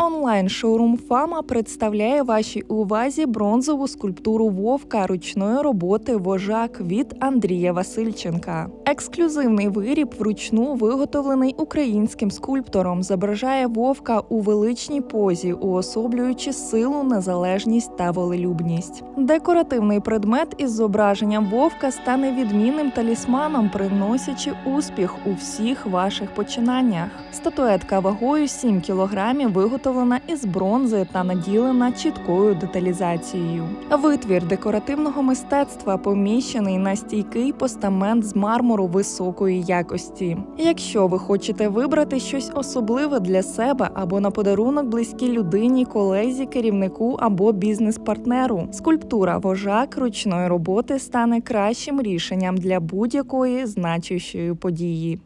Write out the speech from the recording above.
Онлайн-шоурум Фама представляє вашій увазі бронзову скульптуру вовка ручної роботи вожак від Андрія Васильченка. Ексклюзивний виріб вручну виготовлений українським скульптором, зображає вовка у величній позі, уособлюючи силу, незалежність та волелюбність. Декоративний предмет із зображенням вовка стане відмінним талісманом, приносячи успіх у всіх ваших починаннях. Статуетка вагою 7 кілограмів виготовлена із бронзи та наділена чіткою деталізацією. Витвір декоративного мистецтва поміщений на стійкий постамент з мармуру високої якості. Якщо ви хочете вибрати щось особливе для себе або на подарунок близькій людині, колезі, керівнику або бізнес-партнеру, скульптура вожак ручної роботи стане кращим рішенням для будь-якої значущої події.